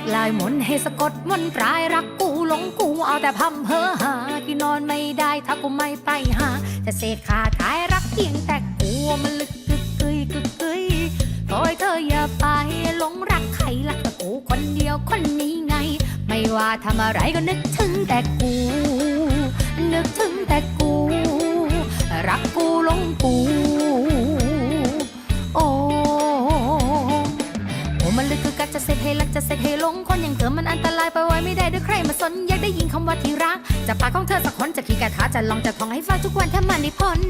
กลายมนให้สะกดมนตรายรักกูหลงกูเอาแต่พำเพอหาที่นอนไม่ได้ถ้ากูไม่ไปหา จะเสกคาถายรักเพียงแต่กูมันลึกกึกกึยกึกกึยขอให้เธออย่าไปหลงรักใครรักแต่กูคนเดียวคนนี้ไง ไม่ว่าทำอะไรก็นึกถึงแต่กู นึกถึงแต่กู รักกูหลงกู โอ้ ดึกคือกัดจะเสกให้รักจะเสกให้ลงคนอย่างเธอมันอันตรายไปไว้ไม่ได้ด้วยใครมาสนอยากได้ยินคำว่าที่รักจากปากของเธอสักคนจะขี่กระทาจะลองจะท่องให้ฟังทุกวันถ้ามันได้พ้น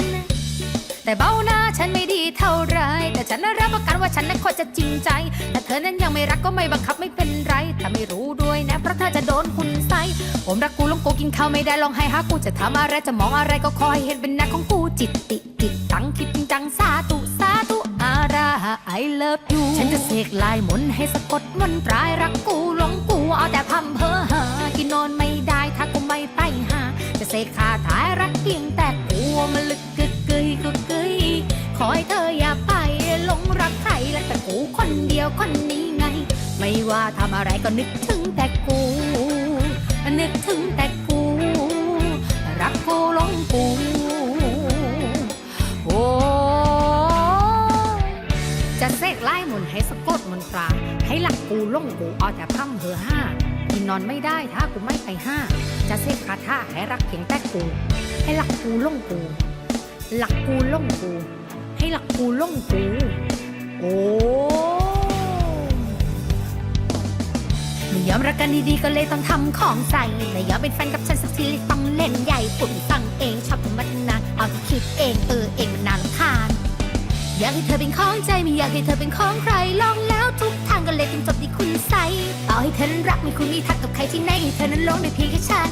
แต่เบ้าหน้าฉันไม่ดีเท่าไร แต่ฉันน่ะรับประกันว่าฉันนั้นโคตรจะจริงใจ แต่เธอนั้นยังไม่รักก็ไม่บังคับไม่เป็นไร ถ้าไม่รู้ด้วยนะ เพราะเธอจะโดนคุณใส่ผมรักกูลงกูกินข้าวไม่ได้ลองให้หากูจะทำอะไรจะมองอะไรก็คอยเห็นเป็นหน้าของกูจิตติจิตตังคิดจริงจังสาธุ I love you ฉันจะเสกลายมนให้สะกดมนตรายรักกูหลงกูเอาแต่พำเพอหากินนอนไม่ได้ถ้ากูไม่ไปหา จะเสกคาถายรักเพียงแต่กูมันลึกกึกกึยกึกกึยขอให้เธออย่าไปหลงรักใครและแต่กูคนเดียวคนนี้ไง ไม่ว่าทำอะไรก็นึกถึงแต่กู นึกถึงแต่กู รักกูหลงกู ล่มนต์ให้สะกดมนตราให้หลักกูหลงกูเอาแต่พร่ำเพอห้ากินนอนไม่ได้ถ้ากูไม่ไปห้า จะเสกคาถาให้รักเพียงแต่กู ให้หลักกูหลงกู หลักกูหลงกู ให้หลักกูหลงกู โอ้ไม่ยอมรักกันดีๆก็เลยต้องทำของใส่ไม่ยอมเป็นแฟนกับฉันสักทีเลยต้องเล่นใหญ่ปุ่นฟังเองชอบธรรมะนาเอาที่คิดเองเออเอง อยากให้เธอเป็นของใจไม่อยากให้เธอเป็นของใครลองแล้วทุกทางก็เลยเป็นจบที่คุณใส่ต่อให้เธอนั้นรักไม่คุณมีทักกับใครที่ไหนให้เธอนั้นลงได้เพียงแค่ฉัน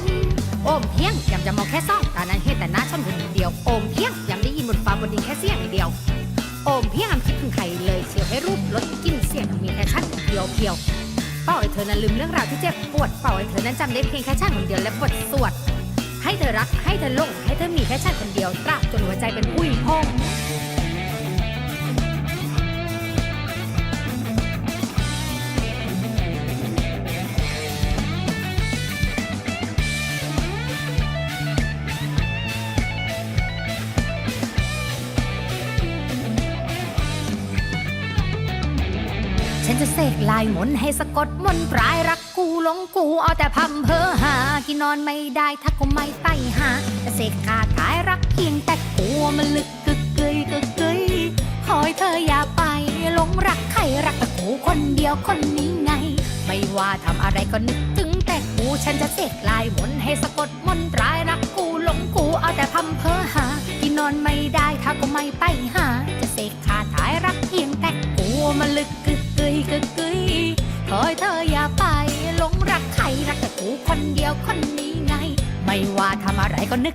โอมเพียงยำจะมองแค่ซ่องตานั้นเห็นแต่หน้าฉันคนเดียวโอมเพียงยำได้ยินบนฟ้าบนดินแค่เสียงเดียว โอมเพียงอำคิดถึงใครเลยเชียวให้รูปลดกินเสียงมีแค่ฉันเดียวเพียวเป้าให้เธอนั้นลืมเรื่องราวที่เจ็บปวดเป้าให้เธอนั้นจำได้เพียงแค่ฉันคนเดียวและบทสวดให้เธอรักให้เธอหลงให้เธอมีแค่ฉันคนเดียวตราบจนหัวใจเป็นผู้หญิงพง ฉันจะเสกลายมนให้สะกดมนตรายรักกูหลงกูเอาแต่พำเพอหา กินนอนไม่ได้ถ้ากูไม่ไปหาจะเสกคาถายรักเพียงแต่กูมันลึกกึกกึยกึกกึยขอให้เธออย่าไปหลงรักใครรักแต่กูคนเดียวคนนี้ไง ไม่ว่าทำอะไรก็นึกถึงแต่กูฉันจะเสกลายมนให้สะกดมนตรายรักกูหลงกูเอาแต่พำเพอหา กินนอนไม่ได้ถ้ากูไม่ไปหา ยวคนนี้ไง ไม่ว่าทำอะไรก็นึก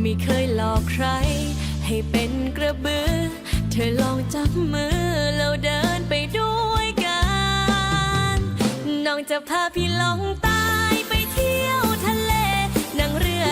ไม่เคยหลอกใคร ให้เป็นกระบือ เธอลองจับมือแล้วเดินไปด้วยกัน น้องจะพาพี่ลองใตายไปเที่ยวทะเลนั่งเรือ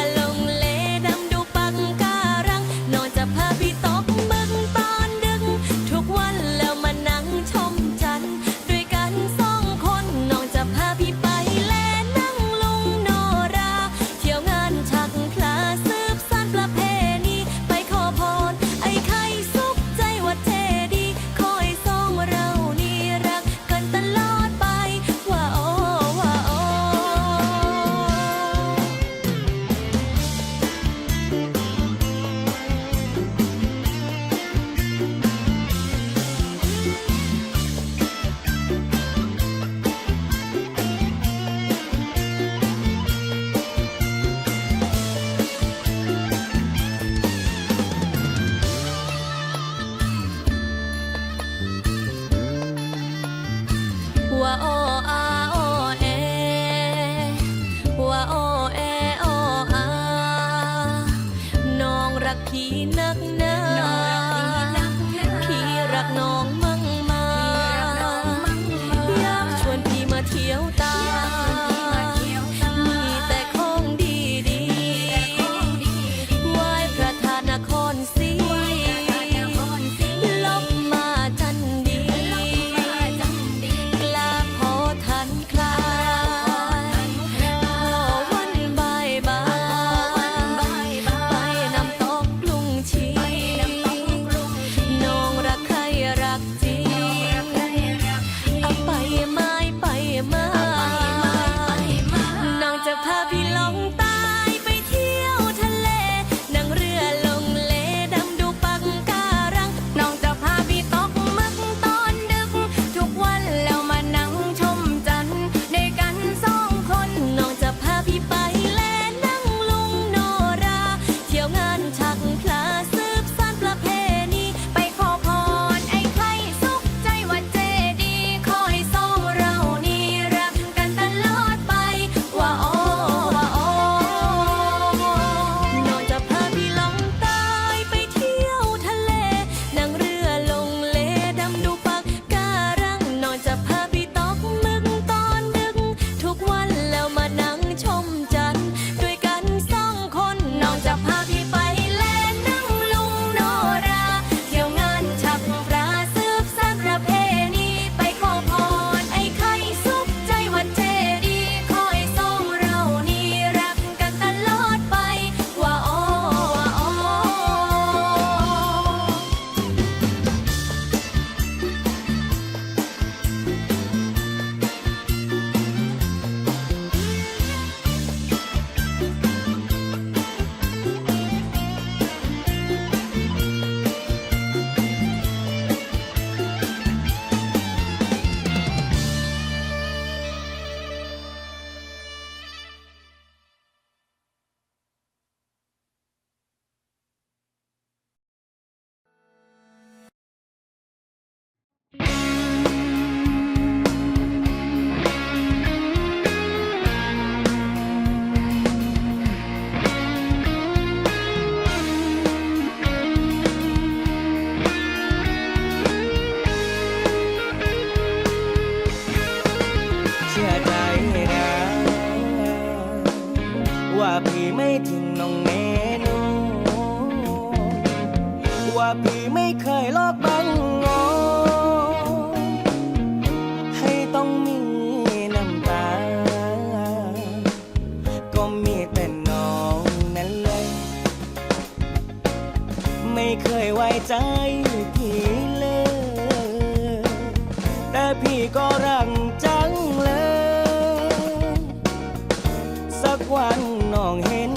วันน้องเห็น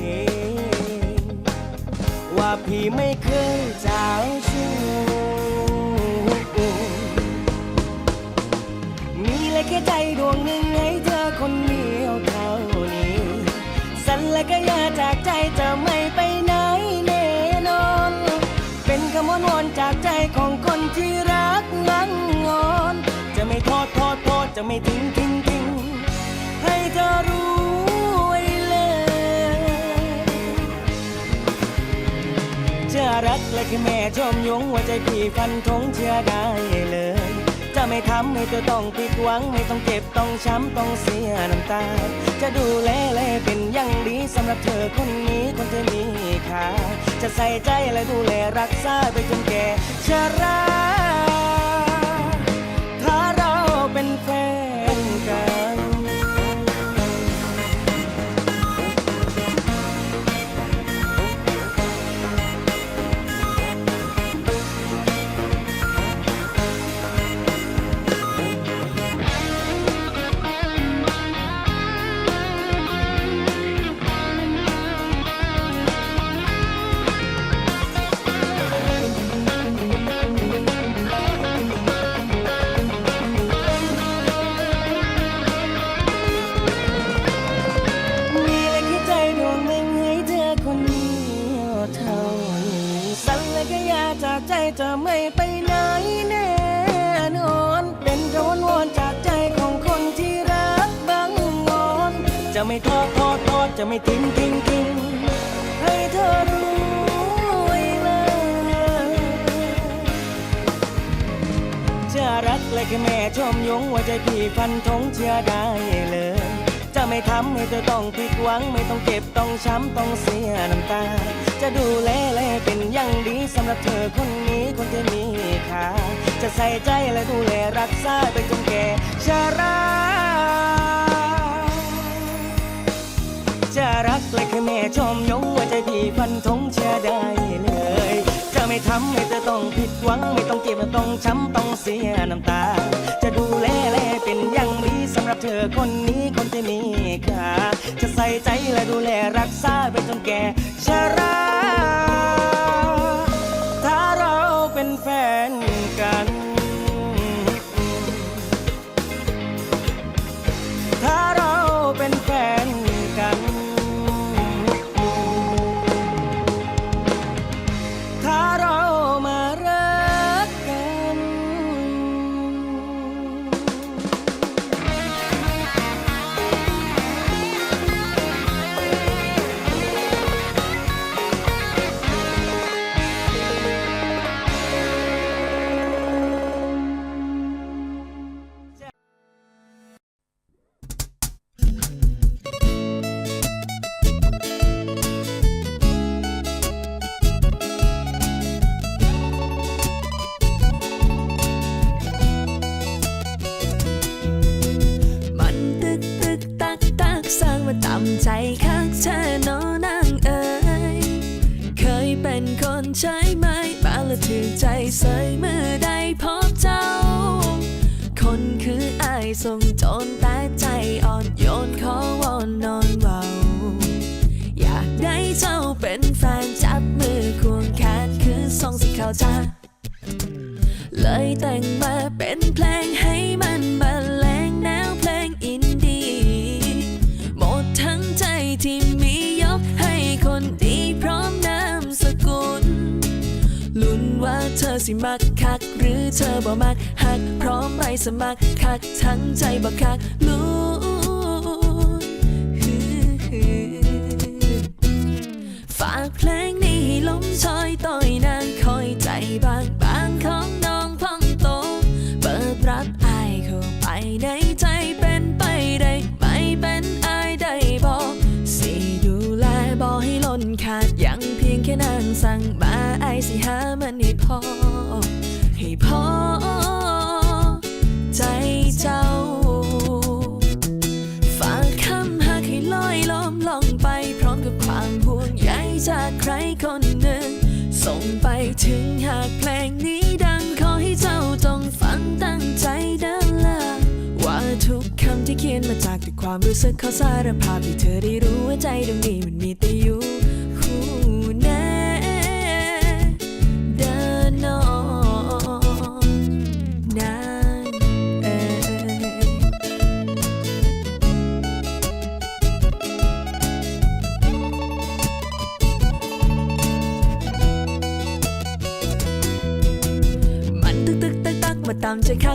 เองว่าพี่ไม่เคยเจ้าชู้มีและแค่ใจดวงหนึ่งให้เธอคนเดียวเท่านี้ สันและก็อย่าจากใจจะไม่ไปไหนแน่นอน เป็นคำวอนวอนจากใจของคนที่รักงังงอน จะไม่ทอดทอดทอดจะไม่ทิ้ง รักและคือแม่ชมยงหัวใจพี่ฟันทงเชื่อได้เลย จะไม่ทำให้ตัวต้องผิดหวัง ไม่ต้องเก็บต้องช้ำต้องเสียน้ำตา จะดูแลและเป็นอย่างดีสำหรับเธอคนนี้คนจะมีค่าจะใส่ใจและดูแลรักษาไปจนแก่ชราถ้า จะไม่ทิ้งทิ้งทิ้งให้เธอรู้อีกเลยจะรักและแค่แม่ชมยงว่าใจพี่ฟันทงเชื่อได้เลย จะไม่ทำให้เธอต้องผิดหวัง ไม่ต้องเก็บต้องช้ำต้องเสียน้ำตา จะดูแลและเป็นอย่างดีสำหรับเธอคนนี้คนที่มีค่าจะใส่ใจและดูแลรักษาไปจนแก่ชรา จะรักและแค่แม่ชมยงว่าใจพี่ฟันทงเชื่อได้เลย จะไม่ทำให้เธอต้องผิดหวัง ไม่ต้องเจ็บไม่ต้องช้ำต้องเสียน้ำตา จะดูแลแลเป็นอย่างดีสำหรับเธอคนนี้คนที่มีค่าจะใส่ใจและดูแลรักษาไปจนแก่ชรา ใช้ไหม มาละถือใจใส่เมื่อได้พบเจ้า คนคืออายทรงจนแต่ใจอ่อนโยนขอวอนนอนเบาอยากได้เจ้าเป็นแฟนจับมือควงแขนคือทรงสีขาวจ้าเลยแต่งมาเป็นเพลงให้มัน เธอสิมักคัก หรือเธอบ่มักหัก พร้อมไปสมัครคัก ทั้งใจบ่คักลุ้นฝากเพลงนี้ให้ลมชอยต่อางสั่งมาไอสิหามันให้พอ ให้พอ ใจเจ้า ฝากคำหากให้ลอยล้อมลองไป พร้อมกับความห่วงใยจากใครคนหนึ่ง ส่งไปถึงหากเพลงนี้ดังขอให้เจ้าจงฟังตั้งใจเดินละว่าทุกคำที่เขียนมาจากแต่ความรู้สึกขอสารภาพให้เธอได้รู้ว่าใจตรงนี้มันมีแต่อยู่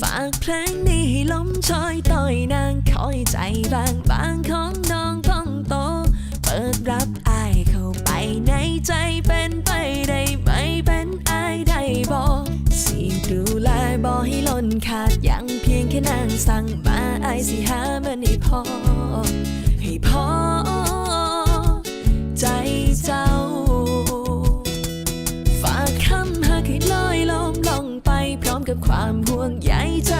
ฝากเพลงนี้ให้ล้มชอยต่อยนางคอยใจบางบางของน้องพองโต เปิดรับอายเข้าไปในใจเป็นไปได้ไหมเป็นอายได้บอกสิดูแลบอให้ล้นขาดยังเพียงแค่นางสั่งมาอายสิหามันให้พอ ให้พอ ใจเจ้า ฝากคำหากให้ลอยลมลงไปพร้อมกับความห่วงใย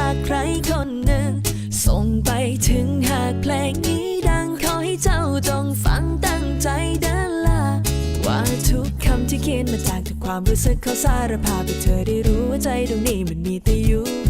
จากใครคนหนึ่ง ส่งไปถึงหากเพลงนี้ดังขอให้เจ้าจงฟังตั้งใจเดินละว่าทุกคำที่เขียนมาจากทุกความรู้สึกเขาสารภาพให้เธอได้รู้ว่าใจตรงนี้มันมีแต่อยู่